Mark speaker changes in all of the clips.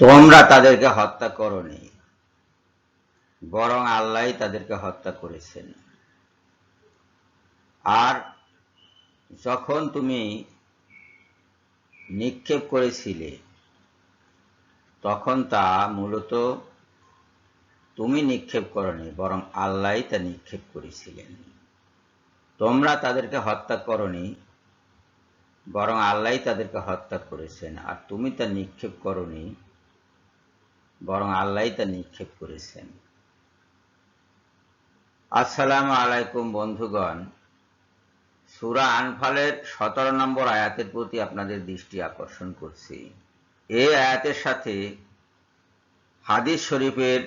Speaker 1: তোমরা তাদেরকে হত্যা করনি, বরং আল্লাহ তাদেরকে হত্যা করেছেন। আর যখন তুমি নিক্ষেপ করেছিলে, তখন তা মূলত তুমি নিক্ষেপ করনি, বরং আল্লাহ তা নিক্ষেপ করেছিলেন। তোমরা তাদেরকে হত্যা করনি, বরং আল্লাহ তাদেরকে হত্যা করেছেন, আর তুমি তা নিক্ষেপ করনি বরং আল্লাহ তা নিক্ষেপ করেছেন। আসসালামু আলাইকুম বন্ধুগণ। সুরা আনফালের সতেরো নম্বর আয়াতের প্রতি আপনাদের দৃষ্টি আকর্ষণ করছি। এই আয়াতের সাথে হাদিস শরীফের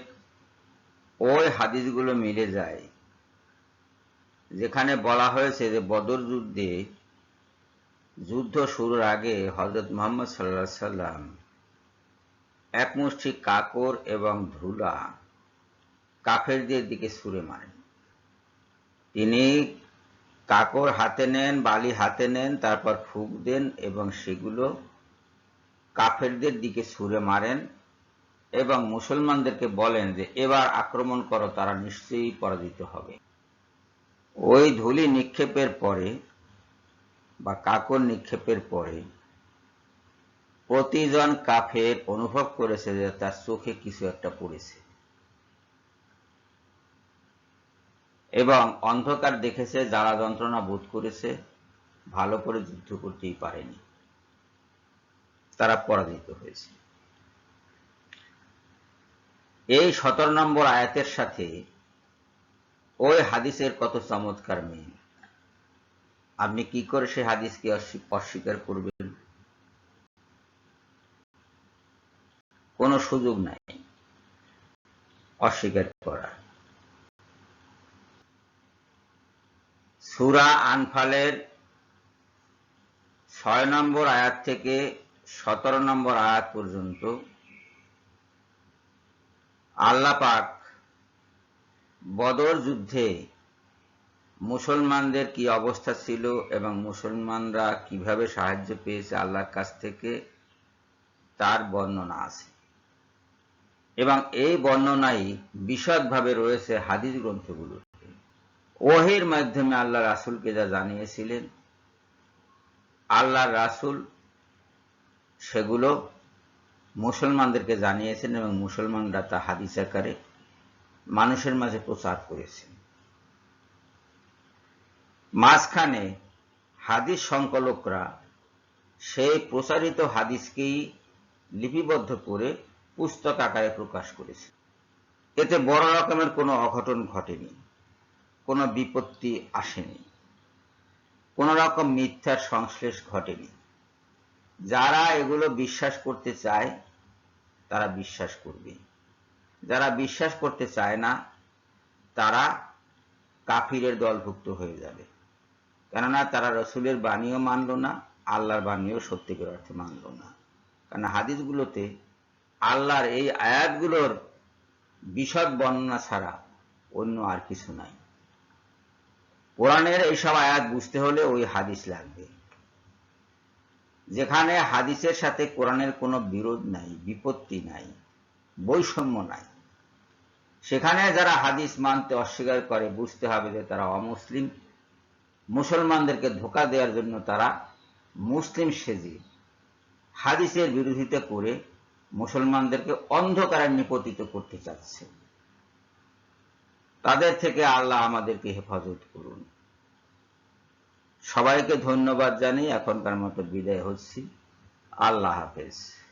Speaker 1: ওই হাদিসগুলো মিলে যায়। যেখানে বলা হয়েছে যে বদর যুদ্ধে, যুদ্ধ শুরুর আগে হজরত মোহাম্মদ সাল্লা সাল্লাম এক মুষ্টি কাকর এবং ধুলা কাফেরদের দিকে ছুঁড়ে মারেন। তিনি কাকর হাতে নেন, বালি হাতে নেন, তারপর ফুক দেন এবং সেগুলো কাফেরদের দিকে ছুঁড়ে মারেন এবং মুসলমানদেরকে বলেন যে, এবার আক্রমণ করো, তারা নিশ্চয়ই পরাজিত হবে। ওই ধুলি নিক্ষেপের পরে বা কাকর নিক্ষেপের পরে প্রতিজন কাফের অনুভব করেছে যে তার চোখে কিছু একটা পড়েছে। এবং অন্ধকার দেখেছে যারা যন্ত্রণা বোধ করেছে, ভালো করে যুদ্ধ করতেই পারেনি। তারা পরাজিত হয়েছে। এই সতেরো নম্বর আয়াতের সাথে ওই হাদিসের কত চমৎকার মেয়ে আপনি কি করে সে হাদিসকে অস্বীকার করবেন কোনো সুযোগ নাই। অস্বীকার করার সুরা আনফালের ছয় নম্বর আয়াত থেকে সতেরো নম্বর আয়াত পর্যন্ত আল্লাহ পাক বদর যুদ্ধে মুসলমানদের কি অবস্থা ছিল এবং মুসলমানরা কীভাবে সাহায্য পেয়েছে আল্লাহর কাছ থেকে, তার বর্ণনা আছে। এবং এই বর্ণনাই বিশদভাবে রয়েছে হাদিস গ্রন্থগুলোতে ওহির মাধ্যমে আল্লাহ রাসুলকে যা জানিয়েছিলেন আল্লাহ রাসুল সেগুলো মুসলমানদেরকে জানিয়েছেন এবং মুসলমানরা তা হাদিস আকারে মানুষের মাঝে প্রচার করেছেন। মাঝখানে হাদিস সংকলকরা সেই প্রচারিত হাদিসকেই লিপিবদ্ধ করে পুস্তক আকারে প্রকাশ করেছে। এতে বড় রকমের কোনো অঘটন ঘটেনি, কোনো বিপত্তি আসেনি, কোন রকম মিথ্যার সংশ্লেষ ঘটেনি। যারা এগুলো বিশ্বাস করতে চায়, তারা বিশ্বাস করবে। যারা বিশ্বাস করতে চায় না, তারা কাফিরের দলভুক্ত হয়ে যাবে। কেননা তারা রসুলের বাণীও মানল না, আল্লাহর বাণীও সত্যিকার অর্থে মানল না। কারণ হাদিসগুলোতে আল্লাহর এই আয়াতগুলোর বিশদ বর্ণনা ছাড়া অন্য আর কিছু নাই। কোরআনের এইসব আয়াত বুঝতে হলে ওই হাদিস লাগবে। যেখানে হাদিসের সাথে কোরআনের কোনো বিরোধ নাই, বিপত্তি নাই, বৈষম্য নাই। সেখানে যারা হাদিস মানতে অস্বীকার করে, বুঝতে হবে যে তারা অমুসলিম। মুসলমানদেরকে ধোকা দেওয়ার জন্য তারা মুসলিম সেজে হাদিসের বিরোধিতা করে মুসলমানদেরকে অন্ধকারে নিপতিত করতে চাচ্ছে। তাদের থেকে আল্লাহ আমাদেরকে হেফাজত করুন। সবাইকে ধন্যবাদ জানিয়ে এখনকার মতো বিদায় হচ্ছি। আল্লাহ হাফেজ।